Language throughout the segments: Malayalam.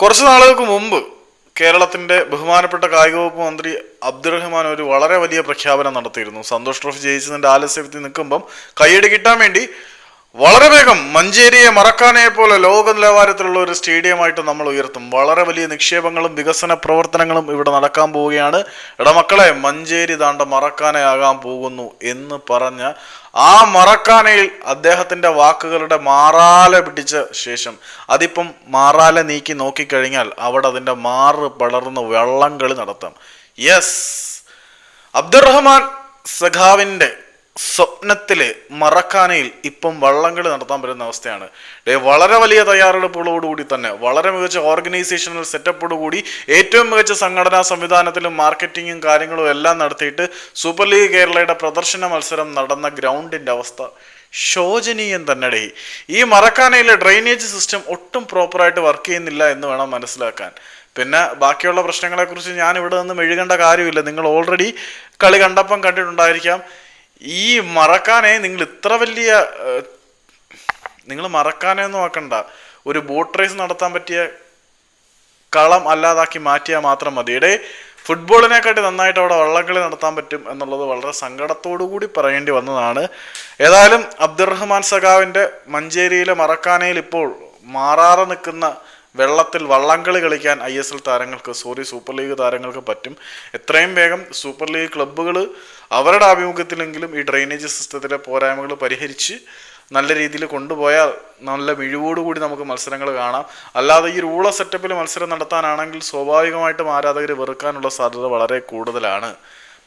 കുറച്ച് നാളുകൾക്ക് മുമ്പ് കേരളത്തിന്റെ ബഹുമാനപ്പെട്ട കായിക വകുപ്പ് മന്ത്രി അബ്ദുറഹ്മാൻ ഒരു വളരെ വലിയ പ്രഖ്യാപനം നടത്തിയിരുന്നു. സന്തോഷ് ട്രോഫി ജയിച്ചതിന്റെ ആലസ്യത്തിൽ നിൽക്കുമ്പം കൈയടി കിട്ടാൻ വേണ്ടി വളരെ വേഗം മഞ്ചേരിയെ മറക്കാനെ പോലെ ലോക നിലവാരത്തിലുള്ള ഒരു സ്റ്റേഡിയമായിട്ട് നമ്മൾ ഉയർത്തും. വളരെ വലിയ നിക്ഷേപങ്ങളും വികസന പ്രവർത്തനങ്ങളും ഇവിടെ നടക്കാൻ പോവുകയാണ്. ഇടമക്കളെ മഞ്ചേരി താണ്ട മറക്കാനെ ആകാൻ പോകുന്നു എന്ന് പറഞ്ഞ ആ മറക്കാനയിൽ അദ്ദേഹത്തിന്റെ വാക്കുകളുടെ മാറാല പിടിച്ച ശേഷം അതിപ്പം മാറാല നീക്കി നോക്കിക്കഴിഞ്ഞാൽ അവിടെ അതിന്റെ മാറ് പടർന്ന് വെള്ളം കളി നടത്താം. യെസ് അബ്ദുറഹ്മാൻ സഖാവിന്റെ സ്വപ്നത്തിൽ മറക്കാനയിൽ ഇപ്പം വള്ളംകളി നടത്താൻ പറ്റുന്ന അവസ്ഥയാണ്. വളരെ വലിയ തയ്യാറെടുപ്പുകളോടുകൂടി തന്നെ വളരെ മികച്ച ഓർഗനൈസേഷണൽ സെറ്റപ്പോടുകൂടി ഏറ്റവും മികച്ച സംഘടനാ സംവിധാനത്തിലും മാർക്കറ്റിങ്ങും കാര്യങ്ങളും എല്ലാം നടത്തിയിട്ട് സൂപ്പർ ലീഗ് കേരളയുടെ പ്രദർശന മത്സരം നടന്ന ഗ്രൗണ്ടിന്റെ അവസ്ഥ ശോചനീയം തന്നെ ഈ മറക്കാനയിലെ ഡ്രെയിനേജ് സിസ്റ്റം ഒട്ടും പ്രോപ്പറായിട്ട് വർക്ക് ചെയ്യുന്നില്ല എന്ന് വേണം മനസ്സിലാക്കാൻ. പിന്നെ ബാക്കിയുള്ള പ്രശ്നങ്ങളെക്കുറിച്ച് ഞാൻ ഇവിടെ നിന്ന് മെഴുകേണ്ട കാര്യമില്ല. നിങ്ങൾ ഓൾറെഡി കളി കണ്ടപ്പം കണ്ടിട്ടുണ്ടായിരിക്കാം. ഈ മറക്കാനെ നിങ്ങൾ ഇത്ര വലിയ നിങ്ങൾ മറക്കാനേ ഒന്നും ആക്കണ്ട. ഒരു ബോട്ട് റേസ് നടത്താൻ പറ്റിയ കളം അല്ലാതാക്കി മാറ്റിയാൽ മാത്രം മതി. ഇടേ ഫുട്ബോളിനെക്കാട്ടി നന്നായിട്ട് അവിടെ വള്ളംകളി നടത്താൻ പറ്റും എന്നുള്ളത് വളരെ സങ്കടത്തോടു കൂടി പറയേണ്ടി വന്നതാണ്. ഏതായാലും അബ്ദുറഹ്മാൻ സഖാവിന്റെ മഞ്ചേരിയിലെ മറക്കാനയിൽ ഇപ്പോൾ മാറാതെ നിൽക്കുന്ന വെള്ളത്തിൽ വള്ളംകളി കളിക്കാൻ ഐ എസ് എൽ താരങ്ങൾക്ക് സോറി സൂപ്പർ ലീഗ് താരങ്ങൾക്ക് പറ്റും. എത്രയും വേഗം സൂപ്പർ ലീഗ് ക്ലബ്ബുകൾ അവരുടെ ആഭിമുഖ്യത്തിലെങ്കിലും ഈ ഡ്രെയിനേജ് സിസ്റ്റത്തിലെ പോരായ്മകൾ പരിഹരിച്ച് നല്ല രീതിയിൽ കൊണ്ടുപോയാൽ നല്ല മിഴിവോടുകൂടി നമുക്ക് മത്സരങ്ങൾ കാണാം. അല്ലാതെ ഈ റൂള സെറ്റപ്പിൽ മത്സരം നടത്താനാണെങ്കിൽ സ്വാഭാവികമായിട്ടും ആരാധകർ വെറുക്കാനുള്ള സാധ്യത വളരെ കൂടുതലാണ്.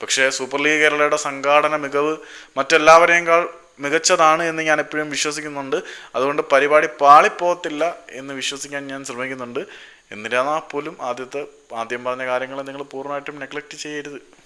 പക്ഷേ സൂപ്പർ ലീഗ് കേരളയുടെ സംഘാടന മികവ് മറ്റെല്ലാവരെയും മികച്ചതാണ് എന്ന് ഞാൻ എപ്പോഴും വിശ്വസിക്കുന്നുണ്ട്. അതുകൊണ്ട് പരിപാടി പാളിപ്പോകത്തില്ല എന്ന് വിശ്വസിക്കാൻ ഞാൻ ശ്രമിക്കുന്നുണ്ട്. എന്നിരുന്നാൽ പോലും ആദ്യത്തെ ആദ്യം പറഞ്ഞ കാര്യങ്ങൾ നിങ്ങൾ പൂർണമായിട്ടും നെഗ്ലക്റ്റ് ചെയ്യരുത്.